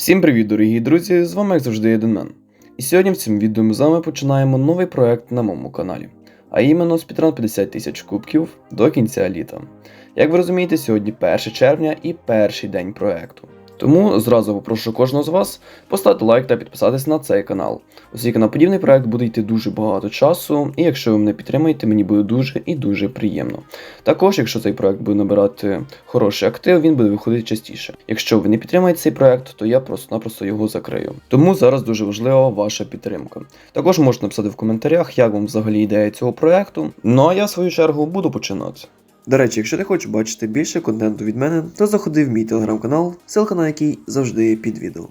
Всім привіт, дорогі друзі! З вами як завжди Єдинмен. І сьогодні в цьому відео ми з вами починаємо новий проект на моєму каналі, а іменно спідран 50 тисяч кубків до кінця літа. Як ви розумієте, сьогодні 1 червня і перший день проекту. Тому зразу попрошу кожного з вас поставити лайк та підписатись на цей канал, оскільки на подібний проект буде йти дуже багато часу, і якщо ви мене підтримаєте, мені буде дуже і дуже приємно. Також, якщо цей проект буде набирати хороший актив, він буде виходити частіше. Якщо ви не підтримаєте цей проект, то я просто-напросто його закрию. Тому зараз дуже важлива ваша підтримка. Також можете написати в коментарях, як вам взагалі ідея цього проекту. Ну а я в свою чергу буду починати. До речі, якщо ти хочеш бачити більше контенту від мене, то заходи в мій телеграм-канал, ссылка на який завжди під відео.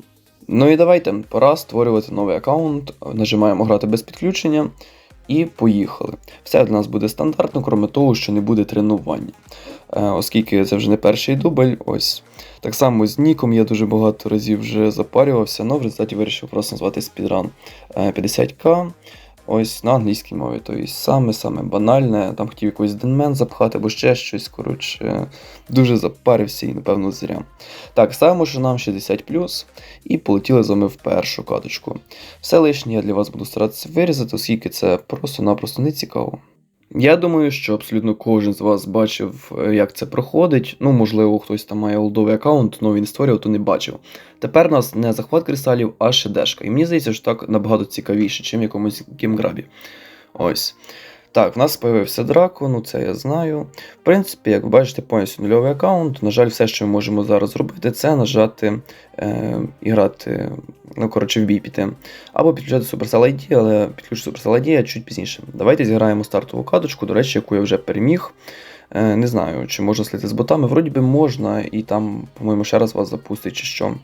Ну і давайте, пора створювати новий аккаунт, нажимаємо грати без підключення і поїхали. Все для нас буде стандартно, крім того, що не буде тренування. Е, оскільки це вже не перший дубль, ось. Так само з Ніком я дуже багато разів вже запарювався, але в результаті вирішив просто назвати спідран е, 50к. Ось на англійській мові. Тобто саме-саме банальне, там хотів якийсь денмен запхати або ще щось, коротше, дуже запарився і, напевно, зря. Так, ставимо, що нам 60 і полетіли з вами в першу каточку. Все лишнє я для вас буду старатися вирізати, оскільки це просто-напросто не цікаво. Я думаю, що абсолютно кожен з вас бачив, е, як це проходить. Ну, можливо, хтось там має олдовий аккаунт, але він створював, то не бачив. Тепер у нас не захват кристалів, а шедешка. І мені здається, що так набагато цікавіше, чим якомусь геймграбі. Ось. Так, в нас з'явився драко, ну це я знаю. В принципі, як ви бачите, повністю нульовий аккаунт. На жаль, все, що ми можемо зараз зробити, це нажати е, і грати, ну, коротше, в бій піти. Або підключати Supercell ID, але підключу Supercell ID чуть пізніше. Давайте зіграємо стартову каточку, до речі, яку я вже переміг. Е, не знаю, чи можна слити з ботами. Вроді би можна, і там, по-моєму, ще раз вас запустить, чи що.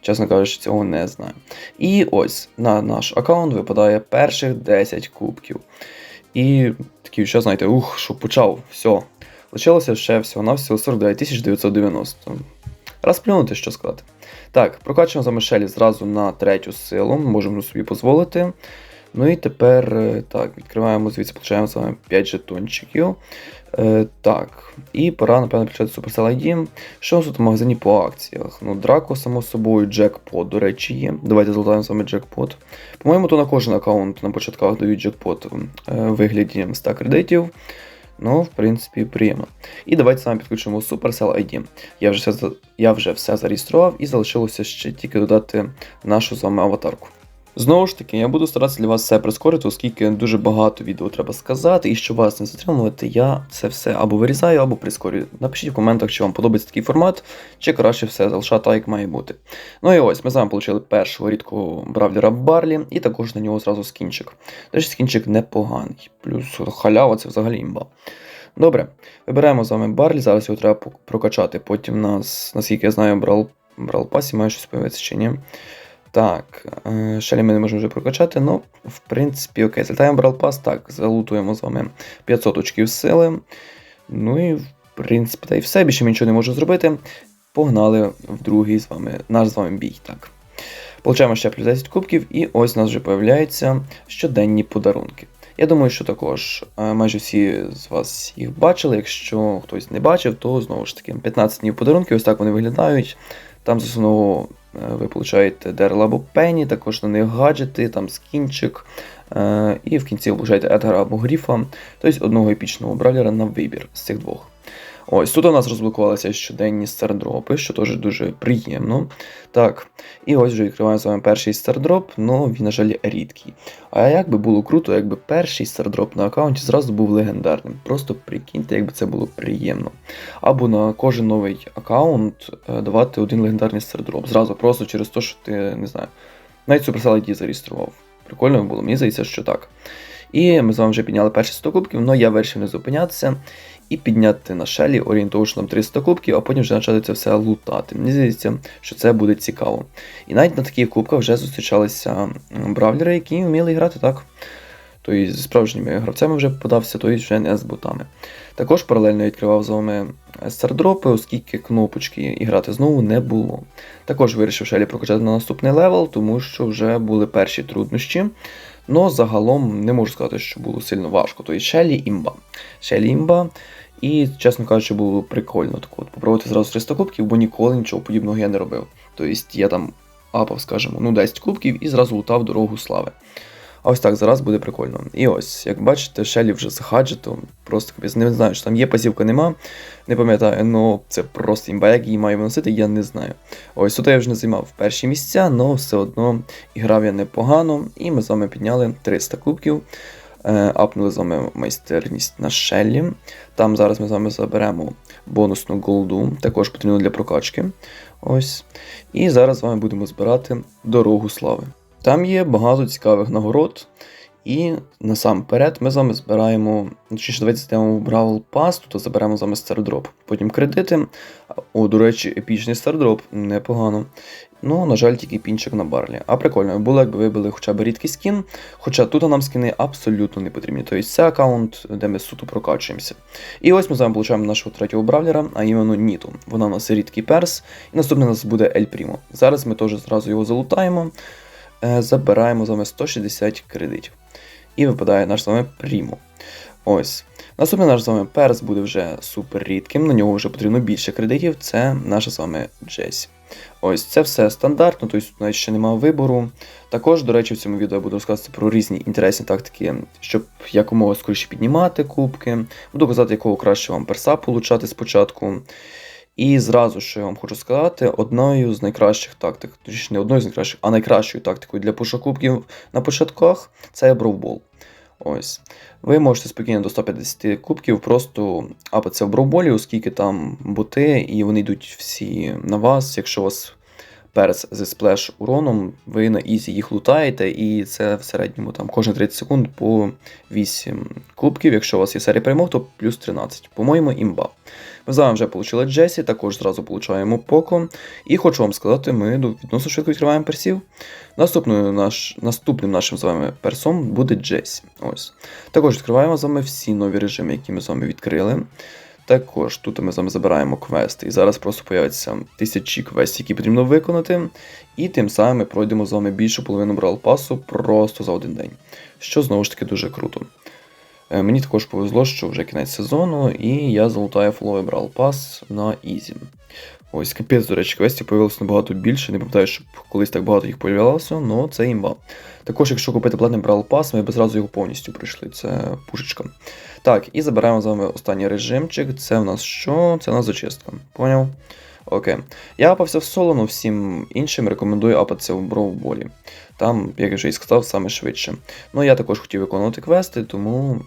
Чесно кажучи, цього не знаю. І ось на наш аккаунт випадає перших 10 кубків. І такий що знаєте, ух, що почав, все. Лишилося ще всього-навсього 49 990. Раз плюнути, що сказати. Так, прокачуємо за Мишелі зразу на третю силу, можемо собі дозволити. Ну і тепер е, так, відкриваємо звідси, получаємо з вами 5 жетончиків. Е, Так, і пора, напевно, включати Supercell ID. Що у нас тут в магазині по акціях? Ну, Драко, само собою, джекпот, до речі, є. Давайте золотаємо з вами джекпот. По-моєму, то на кожен аккаунт на початках дають джекпот е, вигляді 100 кредитів. Ну, в принципі, приємно. І давайте саме підключимо Supercell ID. Я вже все, я вже все зареєстрував і залишилося ще тільки додати нашу з вами аватарку. Знову ж таки, я буду старатися для вас все прискорити, оскільки дуже багато відео треба сказати, і щоб вас не затримувати, я це все або вирізаю, або прискорюю. Напишіть в коментах, чи вам подобається такий формат, чи краще все залишати так, як має бути. Ну і ось ми з вами отримали першого рідкого бравлера Барлі, і також на нього зразу скінчик. Тож скінчик непоганий. Плюс халява це взагалі імба. Добре, вибираємо з вами Барлі, зараз його треба прокачати. Потім нас, наскільки я знаю, брал, брал пасі, має щось появитися чи ні. Так, шалі ми не можемо вже прокачати, ну, в принципі, окей, злітаємо Брал Пас, так, залутуємо з вами 500 очків сили. Ну і, в принципі, та й все, більше ми нічого не можемо зробити. Погнали в другий з вами, наш з вами бій. так. Получаємо ще плюс 10 кубків, і ось у нас вже появляються щоденні подарунки. Я думаю, що також е, майже всі з вас їх бачили. Якщо хтось не бачив, то знову ж таки 15 днів подарунки, ось так вони виглядають. Там з основного ви получаєте Дерла або Пенні, також на них гаджети, там скінчик. Е, і в кінці ви получаєте Едгара або Гріфа, тобто одного епічного бравлера на вибір з цих двох. Ось тут у нас розблокувалися щоденні стардропи, що теж дуже приємно. Так, і ось вже відкриваємо з вами перший стардроп, але він, на жаль, рідкий. А як би було круто, якби перший стардроп на аккаунті зразу був легендарним. Просто прикиньте, якби це було приємно. Або на кожен новий аккаунт е, давати один легендарний стардроп. Зразу просто через те, що ти не знаю, навіть Supercell ID зареєстрував. Прикольно було, мені здається, що так. І ми з вами вже підняли перші 100 кубків, але я вирішив не зупинятися і підняти на шелі орієнтовно 300 кубків, а потім вже почати це все лутати. Мені здається, що це буде цікаво. І навіть на таких кубках вже зустрічалися бравлери, які вміли грати так. Тобто з справжніми гравцями вже подався, тобто вже не з ботами. Також паралельно відкривав з вами стардропи, оскільки кнопочки і грати знову не було. Також вирішив шелі прокачати на наступний левел, тому що вже були перші труднощі. Но загалом не можу сказати, що було сильно важко. Тобто Шелі імба. Шелі імба. І, чесно кажучи, було прикольно так от, попробувати зразу 300 кубків, бо ніколи нічого подібного я не робив. Тобто я там апав, скажімо, ну 10 кубків і зразу лутав дорогу слави. Ось так зараз буде прикольно. І ось, як бачите, Шелі вже з хаджетом, просто не знаю, що там є пасівка, нема. Не пам'ятаю, але це просто імба, як її маю виносити, я не знаю. Ось тут я вже не займав перші місця, але все одно грав я непогано, і ми з вами підняли 300 кубків. Е, апнули з вами майстерність на Шеллі. Там зараз ми з вами заберемо бонусну голду, також потрібно для прокачки. Ось. І зараз з вами будемо збирати дорогу слави. Там є багато цікавих нагород. І насамперед ми з вами збираємо, точніше, давайте зайдемо в Бравл Pass, тут заберемо з вами стардроп. Потім кредити. О, до речі, епічний стардроп, непогано. Ну, на жаль, тільки пінчик на барлі. А прикольно, було, якби вибили хоча б рідкий скін. Хоча тут нам скини абсолютно не потрібні. Тобто це аккаунт, де ми суто прокачуємося. І ось ми з вами получаємо нашого третього бравлера, а іменно Ніту. Вона у нас рідкий перс. І наступний у нас буде Ель Прімо. Зараз ми теж зразу його залутаємо. Е, забираємо з вами 160 кредитів. І випадає наш з вами Прімо. Ось. Наступний наш з вами перс буде вже супер рідким, на нього вже потрібно більше кредитів. Це наша з вами Джесі. Ось це все стандартно, тобто тут навіть ще немає вибору. Також, до речі, в цьому відео я буду розказувати про різні інтересні тактики, щоб якомога скоріше піднімати кубки. Буду казати, якого краще вам перса получати спочатку. І зразу, що я вам хочу сказати, одною з найкращих тактик, точніше не одною з найкращих, а найкращою тактикою для пошукубків на початках це бровбол. Ось. Ви можете спокійно до 150 кубків просто апатися в бровболі, оскільки там боти, і вони йдуть всі на вас. Якщо вас перс зі сплеш уроном, ви на ізі їх лутаєте, і це в середньому там кожні 30 секунд по 8 кубків. Якщо у вас є серія перемог, то плюс 13. По-моєму, імба. Ми з вами вже отримали Джесі, також зразу получаємо Поко. І хочу вам сказати, ми відносно швидко відкриваємо персів. Наступною наш, Наступним нашим з вами персом буде Джесі. Ось. Також відкриваємо з вами всі нові режими, які ми з вами відкрили. Також тут ми з вами забираємо квести, і зараз просто появляться тисячі квестів, які потрібно виконати. І тим самим ми пройдемо з вами більшу половину брал пасу просто за один день. Що знову ж таки дуже круто. Е, мені також повезло, що вже кінець сезону, і я золотаю фловий брал пас на Ізі. Ось капець, до речі, квестів появилося набагато більше. Не пам'ятаю, щоб колись так багато їх появлялося, але це імба. Також, якщо купити платний брал пас, ми б зразу його повністю пройшли. Це пушечка. Так, і забираємо з вами останній режимчик. Це в нас що? Це в нас зачистка. Поняв? Окей. Я апався в соло, але всім іншим рекомендую апатися в бровболі. Там, як я вже і сказав, саме швидше. Ну, я також хотів виконувати квести, тому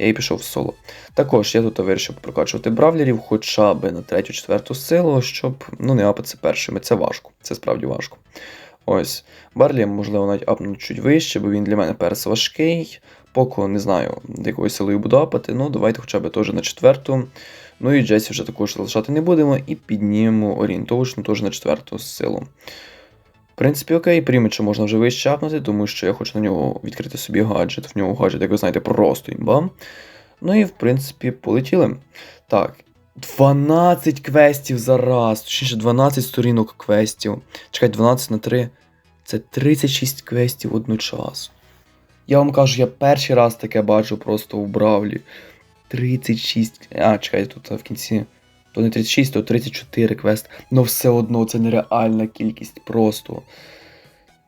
я і пішов в соло. Також я тут вирішив прокачувати бравлерів хоча б на третю-четверту силу, щоб ну, не апатися першими. Це важко, це справді важко. Ось. Барлі, можливо, навіть апну чуть вище, бо він для мене перс важкий. Поки не знаю, якою силою буду апати, ну давайте хоча б теж на четверту. Ну і Джесі вже також залишати не будемо, і піднімемо орієнтовочно теж на четверту силу. Принципі, окей, приміча можна вже вище апнути, тому що я хочу на нього відкрити собі гаджет. В нього гаджет, як ви знаєте, просто імба. Ну і в принципі, полетіли. Так. 12 квестів за раз. Точніше, 12 сторінок квестів. Чекай, 12 на 3. Це 36 квестів одночасно. Я вам кажу, я перший раз таке бачу просто у Бравлі. 36. А, чекайте, тут в кінці. То не 36, то 34 квест. Ну все одно це нереальна кількість просто.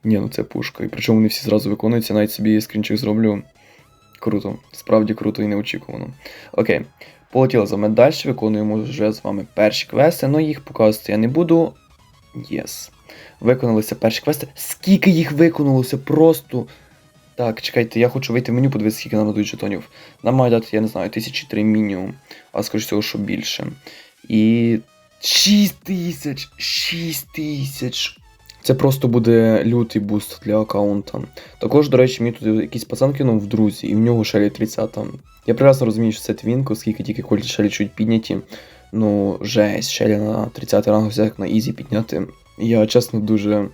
Ні, ну це пушка. І причому вони всі зразу виконуються, навіть собі скрінчик зроблю. Круто, справді круто і неочікувано. Окей, полетіли з вами далі, виконуємо вже з вами перші квести, але їх показувати я не буду. Єс. Виконалися перші квести. Скільки їх виконалося? Просто. Так, чекайте, я хочу вийти в меню, подивитися, скільки нам дадуть жетонів. Нам мають дати, я не знаю, тисячі три мінімум, а скоріш всього, що більше. І. 6 тисяч! 6 тисяч! Це просто буде лютий буст для аккаунта. Також, до речі, мені тут якийсь пацан кинув в друзі, і в нього шелі 30. Я прекрасно розумію, що це твінк, оскільки тільки кольці шелі чуть підняті. Ну, жесть, шелі на 30 ранг взяти на ізі підняти. Я чесно дуже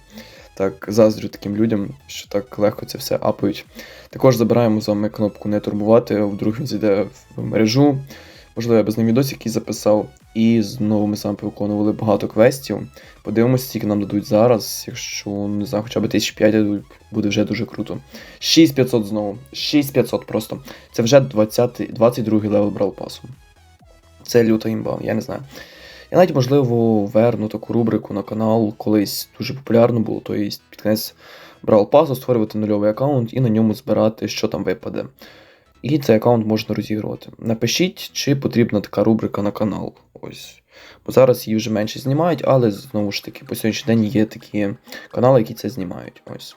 так заздрю таким людям, що так легко це все апають. Також забираємо з вами кнопку не турбувати, вдруг він зайде в мережу. Можливо, я без ним відос який записав. І знову ми саме виконували багато квестів. Подивимося, скільки нам дадуть зараз. Якщо не знаю, хоча б 1005 буде вже дуже круто. 6500 знову. 6500 просто. Це вже 20, 22 левел брал пасу. Це люта імба, я не знаю. Я навіть, можливо, верну таку рубрику на канал, колись дуже популярно було, то є під кінець брав пасу, створювати нульовий аккаунт і на ньому збирати, що там випаде. І цей аккаунт можна розігрувати. Напишіть, чи потрібна така рубрика на канал. Ось. Бо зараз її вже менше знімають, але знову ж таки, по сьогоднішній день є такі канали, які це знімають. Ось.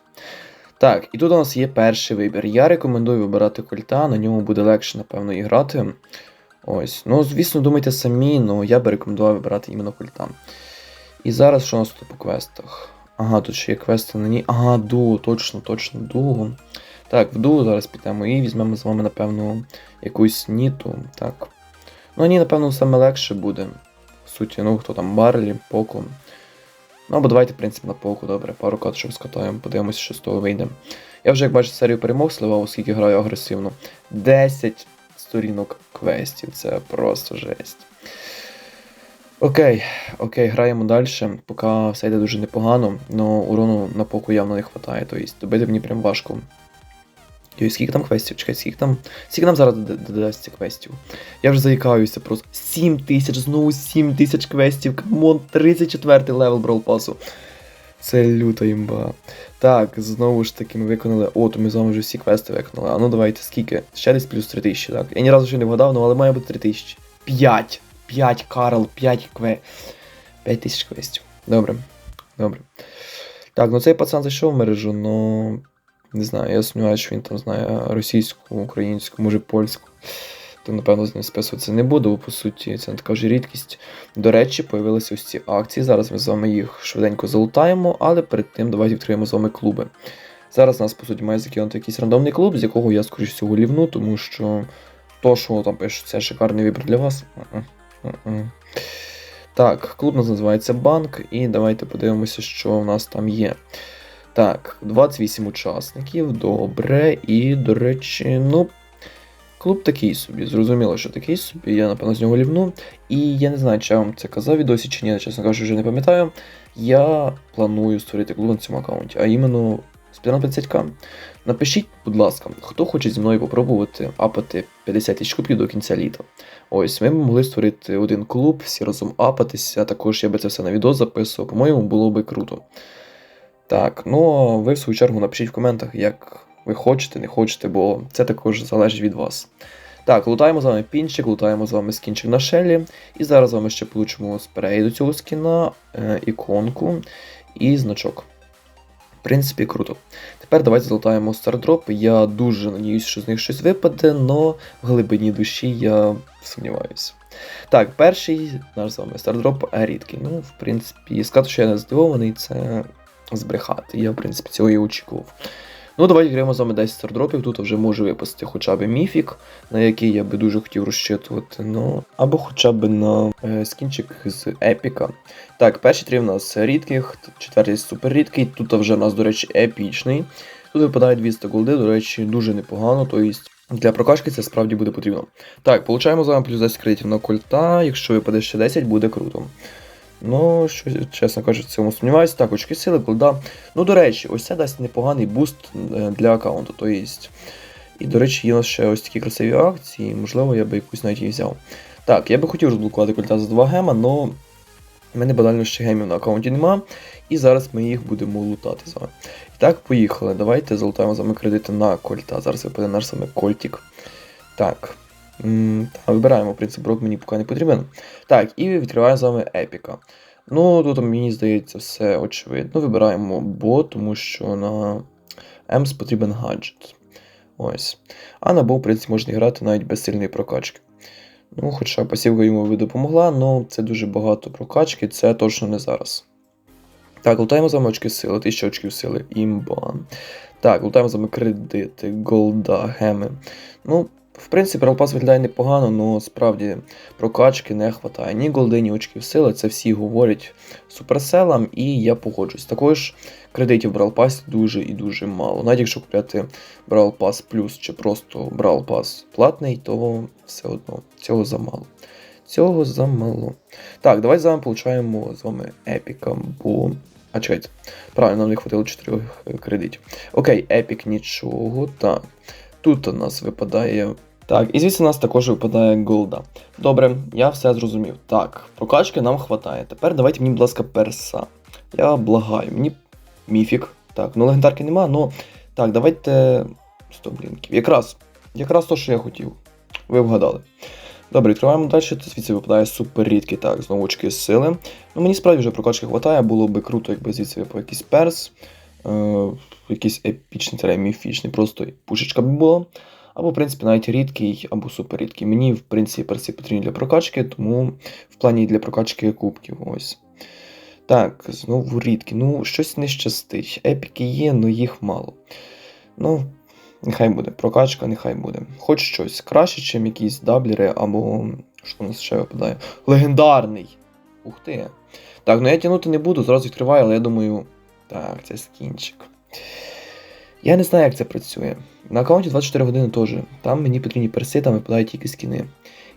Так, і тут у нас є перший вибір. Я рекомендую вибирати кольта, на ньому буде легше, напевно, і грати. Ось. Ну, звісно, думайте самі, але я би рекомендував вибирати іменно кольта. І зараз що у нас тут по квестах? Ага, тут ще є квести на ній. Ага, дуо, точно, точно, дуо. Так, в дуо зараз підемо і візьмемо з вами, напевно, якусь ніту. Так. Ну, ні, напевно, саме легше буде. В суті, ну, хто там, Барлі, Поко. Ну, або давайте, в принципі, на Поку, добре, пару каточок скатаємо, подивимося, що з того вийде. Я вже, як бачите, серію перемог сливав, оскільки граю агресивно. 10 сторінок квестів, це просто жесть. Окей, окей, граємо далі, поки все йде дуже непогано, але урону на поку явно не вистачає, тобто добити мені прям важко. Йой, скільки там квестів? Чекай, скільки там. Скільки нам зараз додасться квестів? Я вже заїкаюся просто. 7 тисяч, знову 7 тисяч квестів. Камон, 34 левел Brawl Пасу. Це люта імба. Так, знову ж таки ми виконали. О, то ми з вами вже всі квести виконали. А ну давайте, скільки? Ще десь плюс 3000, так? Я ні разу ще не вгадав, ну але має бути 3000. 5. 5 Карл, 5 кве. 5 тисяч квестів. Добре. Добре. Так, ну цей пацан зайшов в мережу, ну. Не знаю, я сумніваюся, що він там знає російську, українську, може польську. То, напевно, з ним списуватися не буду, бо по суті, це не така вже рідкість. До речі, появилися ось ці акції. Зараз ми з вами їх швиденько залутаємо, але перед тим давайте відкриємо з вами клуби. Зараз нас, по суті, має закинути якийсь рандомний клуб, з якого я, скоріш всього, лівну, тому що то, що там пишуть, це шикарний вибір для вас. Так, клуб у нас називається Банк, і давайте подивимося, що в нас там є. Так, 28 учасників, добре. І, до речі, ну. Клуб такий собі. Зрозуміло, що такий собі, я, напевно, з нього лівну. І я не знаю, чи я вам це казав відосі чи ні, чесно кажучи, вже не пам'ятаю. Я планую створити клуб на цьому аккаунті, а іменно Спіран 50к. Напишіть, будь ласка, хто хоче зі мною попробувати апати 50 тисяч кубків до кінця літа. Ось, ми б могли створити один клуб, всі разом апатися. Також я би це все на відео записував. По-моєму, було би круто. Так, ну ви в свою чергу напишіть в коментах, як ви хочете, не хочете, бо це також залежить від вас. Так, лутаємо з вами пінчик, лутаємо з вами скінчик на шелі. І зараз з вами ще получимо спрей до цього скіна, е, іконку і значок. В принципі, круто. Тепер давайте залутаємо стардроп. Я дуже надіюсь, що з них щось випаде, але в глибині душі я сумніваюся. Так, перший наш з вами стардроп рідкий. Ну, в принципі, сказати, що я не здивований, це збрехати. Я, в принципі, цього і очікував. Ну, давайте граємо з вами 10 стардропів. Тут вже може випасти хоча б міфік, на який я би дуже хотів розчитувати. Ну, або хоча б на е, скінчик з епіка. Так, перші три в нас рідких, четвертий супер рідкий. Тут вже у нас, до речі, епічний. Тут випадає 200 голди, до речі, дуже непогано. Тобто для прокачки це справді буде потрібно. Так, получаємо з вами плюс 10 кредитів на кольта. Якщо випаде ще 10, буде круто. Ну, що, чесно кажучи, в цьому сумніваюся. Так, очки сили, голда. Ну, до речі, ось це дасть непоганий буст е, для аккаунту. То есть. І, до речі, є у нас ще ось такі красиві акції, можливо, я би якусь навіть і взяв. Так, я би хотів розблокувати кольта за 2 гема, але в мене банально ще гемів на аккаунті нема. І зараз ми їх будемо лутати з вами. І так, поїхали. Давайте залутаємо з вами кредити на кольта. Зараз випаде наш саме кольтик. Так. Та, вибираємо, в принципі, брок мені поки не потрібен. Так, і відкриваємо з вами епіка. Ну, тут мені здається, все очевидно. Вибираємо бо, тому що на Емс потрібен гаджет. Ось. А на бо, в принципі, можна грати навіть без сильної прокачки. Ну, Хоча пасівка йому би допомогла, але це дуже багато прокачки, це точно не зараз. Так, лутаємо з очки сили, 1000 очків сили, імба. Так, лутаємо з вами кредити, голда, геми. Ну, в принципі, Ралпас виглядає непогано, але справді прокачки не вистачає. Ні голди, ні очків сили, це всі говорять суперселам, і я погоджусь. Також кредитів Brawl Pass дуже і дуже мало. Навіть якщо купляти Pass плюс чи просто Pass платний, то все одно цього замало. Цього замало. Так, давайте з вами получаємо з вами епіка, бо. А чекайте, правильно, нам не хватило 4 кредитів. Окей, епік нічого. Так. Тут у нас випадає Так, і звідси у нас також випадає голда. Добре, я все зрозумів. Так, прокачки нам хватає. Тепер давайте мені, будь ласка, перса. Я благаю, мені міфік. Так, ну легендарки нема, ну. Так, давайте. 100 блінків. Якраз. Якраз то, що я хотів. Ви вгадали. Добре, відкриваємо далі. Звідси випадає супер рідкий. Так, знову очки сили. Ну мені справді вже прокачки хватає, було би круто, якби звідси випав якийсь перс. Е, якийсь епічний міфічний, просто пушечка б була. Або, в принципі, навіть рідкий, або суперрідкий. Мені, в принципі, перси потрібні для прокачки, тому в плані для прокачки кубків. Ось. Так, знову рідкі. Ну, щось не щастить. Епіки є, але їх мало. Ну, нехай буде. Прокачка, нехай буде. Хоч щось. Краще, ніж якісь даблери, або. Що у нас ще випадає? Легендарний! Ух ти. Так, ну я тягнути не буду, зразу відкриваю, але я думаю. Так, це скінчик. Я не знаю, як це працює. На аккаунті 24 години теж. Там мені потрібні перси, там випадають тільки скіни.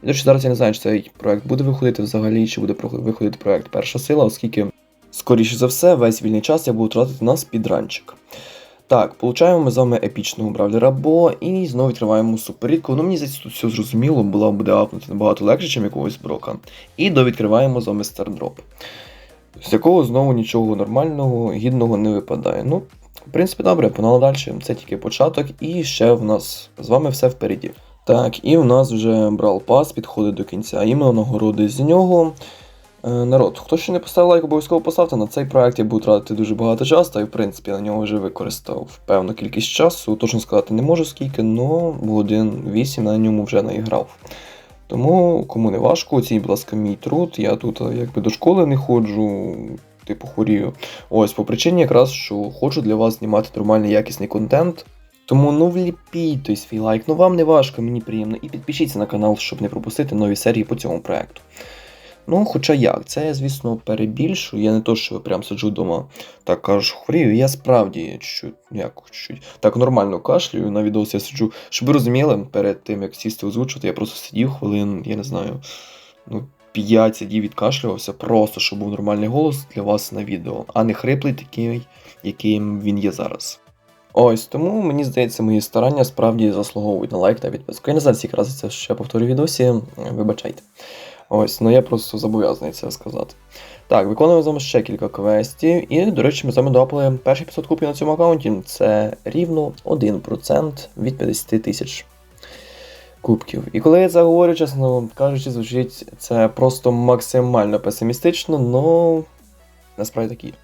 І до зараз я не знаю, чи цей проект буде виходити взагалі, чи буде виходити проект Перша сила, оскільки, скоріше за все, весь вільний час я буду тратити на спідранчик. Так, получаємо ми з вами епічного бравлера Бо і знову відкриваємо суперрідку. Ну, мені здається, тут все зрозуміло, була буде апнути набагато легше, ніж якогось брока. І довідкриваємо з вами стардроп. З якого знову нічого нормального, гідного не випадає. Ну, в принципі, добре, погнали далі. Це тільки початок, і ще в нас з вами все впереді. Так, і в нас вже брал пас підходить до кінця. Іменно нагороди з нього. Е, народ, хто ще не поставив лайк, обов'язково поставте. На цей проект я буду тратити дуже багато часу, та й в принципі на нього вже використав певну кількість часу. Точно сказати не можу скільки, але годин 8 на ньому вже наіграв. Тому, кому не важко, оцініть, будь ласка, мій труд. Я тут е, якби до школи не ходжу, типу хворію. Ось по причині якраз, що хочу для вас знімати нормальний якісний контент. Тому ну вліпіть той свій лайк, ну вам не важко, мені приємно. І підпишіться на канал, щоб не пропустити нові серії по цьому проекту. Ну, хоча як, це я, звісно, перебільшую. Я не то, що прям сиджу вдома, так кажу, хворію. Я справді ну, як, чуть, так нормально кашлюю. На відос я сиджу. Щоб ви розуміли, перед тим як сісти озвучувати, я просто сидів хвилин, я не знаю, ну, 5 сидів відкашлювався, просто щоб був нормальний голос для вас на відео, а не хриплий такий, яким він є зараз. Ось тому мені здається, мої старання справді заслуговують на лайк та підписку. Я не знаю, скільки разів це ще повторю відосі, вибачайте. Ось, ну я просто зобов'язаний це сказати. Так, виконуємо з вами ще кілька квестів, і, до речі, ми з вами допали перші 500 купів на цьому аккаунті. Це рівно 1% від 50 тисяч кубків. І коли я це говорю, чесно кажучи, звучить це просто максимально песимістично, но насправді такі.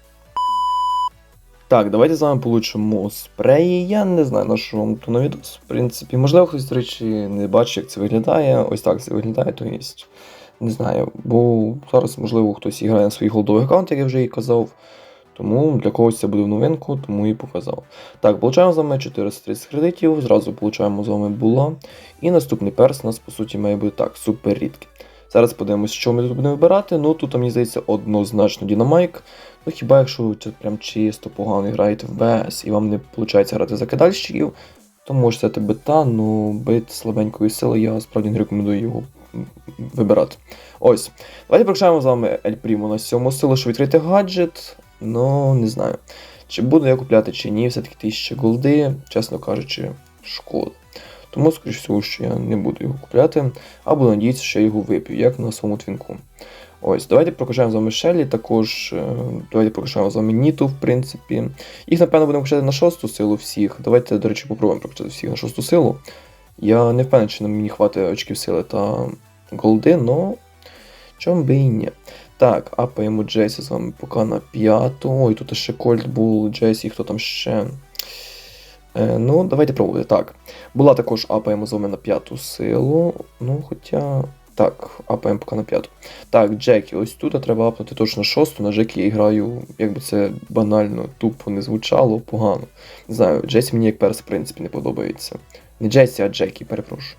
Так, давайте з вами получимо спреї. Я не знаю, на що вам то на відос. В принципі, можливо, хтось, до речі, не бачить, як це виглядає. Ось так це виглядає, то є. Не знаю, бо зараз, можливо, хтось грає на своїх голдових аккаунтах, як я вже і казав. Тому для когось це буде в новинку, тому і показав. Так, получаємо з вами 430 кредитів, зразу получаємо з вами була. І наступний перс у нас, по суті, має бути так, супер рідкий. Зараз подивимося, що ми тут будемо вибирати. Ну тут, мені здається, однозначно Дінамайк. Ну хіба якщо прям чисто погано граєте в БС і вам не виходить грати за кидальщиків, то можете взяти бета, ну бит слабенької сили, я справді не рекомендую його вибирати. Ось. Давайте прокачаємо з вами Ель Прімо на сьому силу, щоб відкрити гаджет. Ну, не знаю. Чи буду я купляти, чи ні, все-таки 1000 голди, чесно кажучи, шкода. Тому, скоріш всього, що я не буду його купляти, а буду надіятися, що я його вип'ю, як на своєму твінку. Ось, давайте прокачаємо з вами Шелі, також е, давайте прокачаємо з вами Ніту, в принципі. Їх, напевно, будемо качати на шосту силу всіх. Давайте, до речі, попробуємо прокачати всіх на шосту силу. Я не впевнений, чи мені хватить очків сили та голди, но чому би і ні. Так, апаємо Джейсі з вами поки на п'яту. Ой, тут ще Кольт був, Джейсі, хто там ще. Е, ну, давайте пробувати. Так. Була також апаємо з вами на п'яту силу. Ну, хоча. Так, апаємо поки на п'яту. Так, Джекі, ось тут треба апнути точно шосту. На Джекі я граю, якби це банально, тупо не звучало, погано. Не знаю, Джесі мені як перс, в принципі, не подобається. Не Джесі, а Джекі, перепрошую.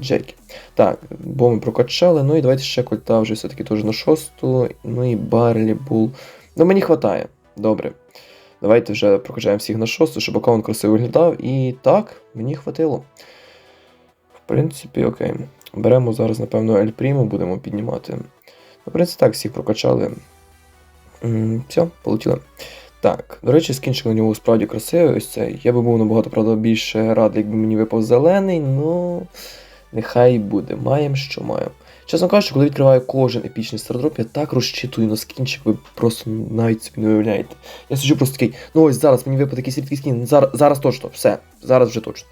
Джекі. Так, бо ми прокачали. Ну і давайте ще кольта вже все-таки теж на шосту. Ну і Барлі Бул. Ну, мені хватає. Добре. Давайте вже прокачаємо всіх на шосту, щоб аккаунт красиво виглядав. І так, мені хватило. В принципі, окей. Беремо зараз, напевно, Ель Прімо, будемо піднімати. Ну, в принципі, так, всіх прокачали. Все, полетіли. Так, до речі, скінчик на нього справді красивий. Ось цей. Я би був набагато правда, більше радий, якби мені випав зелений, ну. Нехай буде, маємо, що маємо. Чесно кажучи, коли відкриваю кожен епічний стардроп, я так розчитую на скінчик, ви просто навіть собі не уявляєте. Я сиджу просто такий, ну ось зараз мені випаде якийсь рідкий скін, зараз, зараз точно, все, зараз вже точно.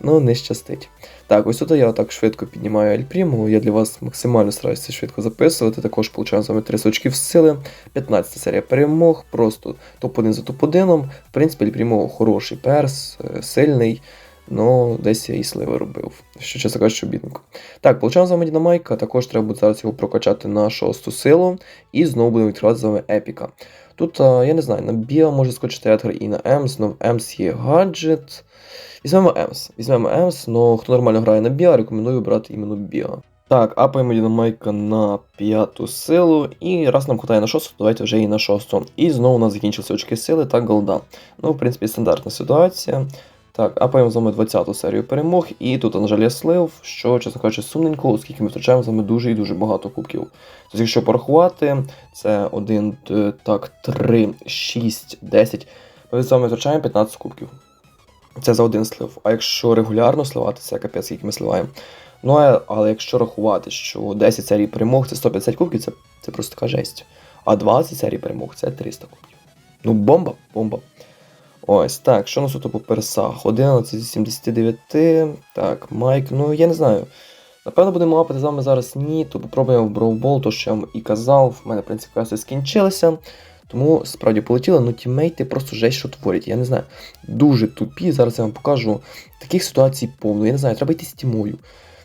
Ну, не щастить. Так, ось тут я так швидко піднімаю Альпріму. Я для вас максимально стараюся швидко записувати. Також получаю з вами 3 очків сили. 15 серія перемог, просто топ-1 за топ-1. В принципі, Альпрімо хороший перс, е, сильний. Ну, десь я і сливи робив. Що чесно кажучи, бідненько. Так, получаємо з вами Дінамайка, також треба буде зараз його прокачати на шосту силу. І знову будемо відкривати з вами епіка. Тут, а, я не знаю, на Біо може скочити Едгар і на Емс, но в Емс є гаджет. Візьмемо Емс. Візьмемо Емс, но хто нормально грає на Біо, рекомендую брати іменно Біо. Так, апаємо Дінамайка на п'яту силу, і раз нам хватає на шосту, давайте вже і на шосту. І знову у нас закінчилися очки сили та голда. Ну, в принципі, стандартна ситуація. Так, апаємо з вами 20-ту серію перемог, і тут, на жаль, я слив, що, чесно кажучи, сумненько, оскільки ми втрачаємо з вами дуже і дуже багато кубків. Тобто, якщо порахувати, це 1, так, 3, 6, 10. Ми з вами втрачаємо 15 кубків. Це за один слив. А якщо регулярно сливати, це капець, скільки ми сливаємо. Ну, а- але якщо рахувати, що 10 серій перемог це 150 кубків, це, це просто така жесть. А 20 серій перемог це 300 кубків. Ну, бомба, бомба. Ось, так, що у нас тут по персах? 11 з 79. Так, Майк, ну я не знаю. Напевно, будемо лапати з вами зараз ні, то попробуємо в броубол, то що я вам і казав. В мене, в принципі, квести скінчилися. Тому справді полетіли, ну тімейти просто жесть, що творять. Я не знаю. Дуже тупі. Зараз я вам покажу таких ситуацій повно. Я не знаю, треба йти з тімою.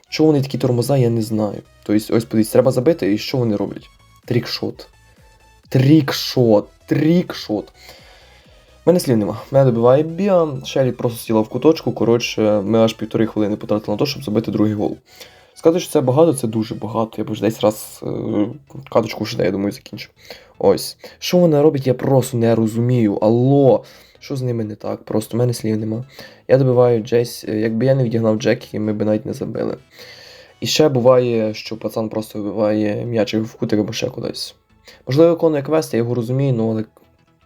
Чого вони такі тормоза, я не знаю. Тобто, ось подивіться, треба забити, і що вони роблять? Трікшот. Трікшот. Трікшот. Мене слів нема. Мене добиває Біа, Шелі просто сіла в куточку. Коротше, ми аж півтори хвилини потратили на те, щоб забити другий гол. Сказати, що це багато, це дуже багато. Я б вже десь раз е, каточку вже, я думаю, закінчу. Ось. Що вони роблять, я просто не розумію. Алло, що з ними не так? Просто в мене слів нема. Я добиваю Джейс, е, якби я не відігнав Джекі, ми б навіть не забили. І ще буває, що пацан просто вибиває м'ячик в кутик або ще кудись. Можливо, виконує квест, я його розумію, ну але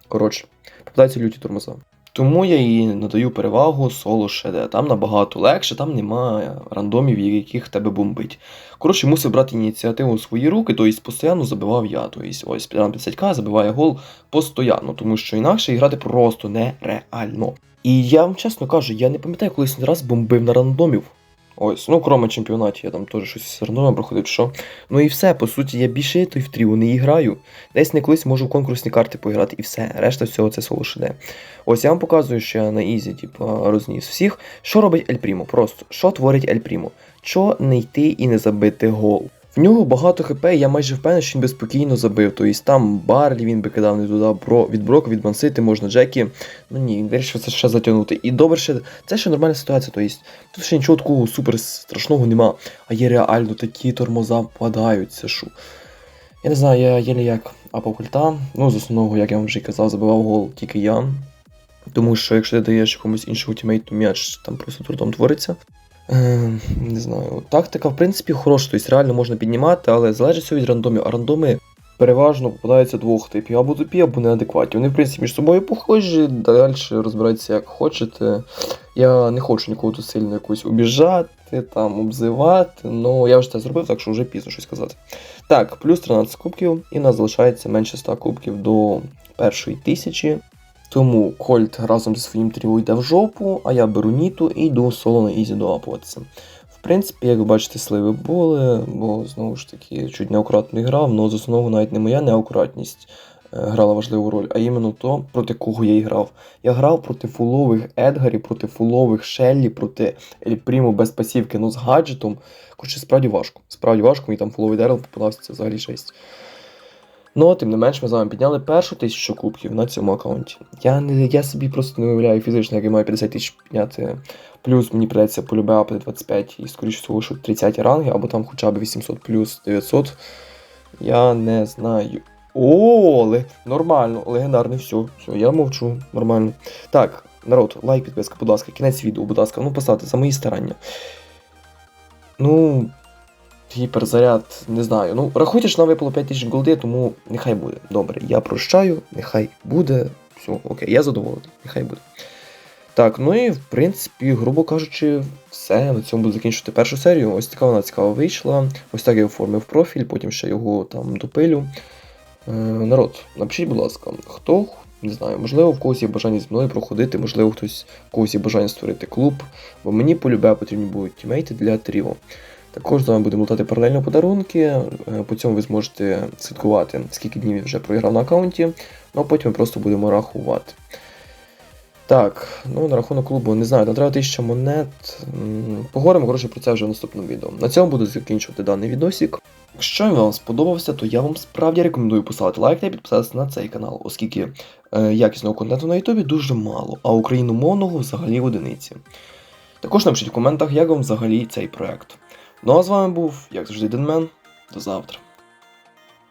коротше, попадаються люті тормоза. Тому я і надаю перевагу соло ШД. Там набагато легше, там немає рандомів, яких тебе бомбить. Коротше, мусив брати ініціативу у свої руки, тобто постійно забивав я. Тобто, ось Підран 50к забиває гол постійно, тому що інакше грати просто нереально. І я вам чесно кажу, я не пам'ятаю, колись раз бомбив на рандомів. Ось, ну, кроме чемпіонаті, я там теж щось рандомом проходив, що. Ну і все, по суті, я більше той в тріу не граю. Десь не колись можу в конкурсні карти поіграти і все. Решта всього це соло шиде. Ось я вам показую, що я на ізі, типу, розніс всіх. Що робить Ель Прімо? Просто що творить Ель Прімо? Що не йти і не забити гол? В нього багато хп, я майже впевнений, що він би спокійно забив. Тобто там Барлі він би кидав не туди, бро, від Брока, від Мансити, можна Джекі. Ну ні, він вирішив це ще затягнути. І добре, ще це ще нормальна ситуація. Тобто тут ще нічого такого супер страшного нема. А є реально такі тормоза впадають, це що. Я не знаю, я єлі як апав культа. Ну, з основного, як я вам вже казав, забивав гол тільки я. Тому що якщо ти даєш якомусь іншому тімейту м'яч, там просто трудом твориться. Е, не знаю. Тактика, в принципі, хороша, тобто реально можна піднімати, але залежить все від рандомів. А рандоми переважно попадаються двох типів, або тупі, або неадекватні. Вони, в принципі, між собою похожі, далі розбирайтеся як хочете. Я не хочу нікого тут сильно якось обіжати, там, обзивати, ну я вже це зробив, так що вже пізно щось казати. Так, плюс 13 кубків, і нас залишається менше 100 кубків до першої тисячі. Тому Кольт разом зі своїм тріо йде в жопу, а я беру Ніту і йду соло на Ізі доапуватися. В принципі, як ви бачите, сливи були, бо знову ж таки чуть неакуратно грав, але з основного навіть не моя неакуратність е, грала важливу роль, а іменно то, проти кого я і грав. Я грав проти фулових Едгарів, проти фулових Шеллі, проти Ельпріму без пасівки, ну з гаджетом. Коротше, справді важко. Справді важко, мені там фуловий Дерел попадався, це взагалі жесть. Ну, тим не менш, ми з вами підняли першу тисячу кубків на цьому аккаунті. Я не я собі просто не уявляю фізично, як я маю 50 тисяч підняти. Плюс мені придеться полюбе апати 25 і, скоріше всього, що 30 ранги, або там хоча б 800 плюс 900. Я не знаю. О, ле... нормально, легендарний, все, все, я мовчу, нормально. Так, народ, лайк, підписка, будь ласка, кінець відео, будь ласка, ну поставте за мої старання. Ну, гіперзаряд, не знаю. Ну, рахуйте, що нам випало 5000 голди, тому нехай буде. Добре, я прощаю, нехай буде. Все, окей, я задоволений, нехай буде. Так, ну і в принципі, грубо кажучи, все. На цьому буду закінчувати першу серію. Ось така вона цікаво вийшла. Ось так я оформив профіль, потім ще його там допилю. Е, народ, напишіть, будь ласка, хто, не знаю, можливо, в когось є бажання зі мною проходити, можливо, хтось в когось є бажання створити клуб, бо мені полюбе потрібні будуть тімейти для тріо. Також з вами будемо лутати паралельно подарунки. е, По цьому ви зможете слідкувати, скільки днів я вже проіграв на аккаунті, ну а потім ми просто будемо рахувати. Так, ну на рахунок клубу не знаю, там треба 1000 монет. Поговоримо коротше про це вже в наступному відео. На цьому буду закінчувати даний відосик. Якщо він вам сподобався, то я вам справді рекомендую поставити лайк та підписатися на цей канал, оскільки е, якісного контенту на Ютубі дуже мало, а україномовного взагалі в одиниці. Також напишіть в коментах, як вам взагалі цей проект. Ну а з вами був, як завжди, Денмен. До завтра.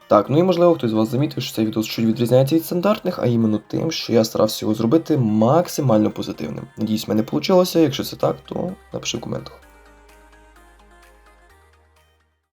Так, ну і можливо хтось з вас замітив, що цей відео чуть відрізняється від стандартних, а іменно тим, що я старався його зробити максимально позитивним. Надіюсь, в мене вийшло. Якщо це так, то напиши в коментах.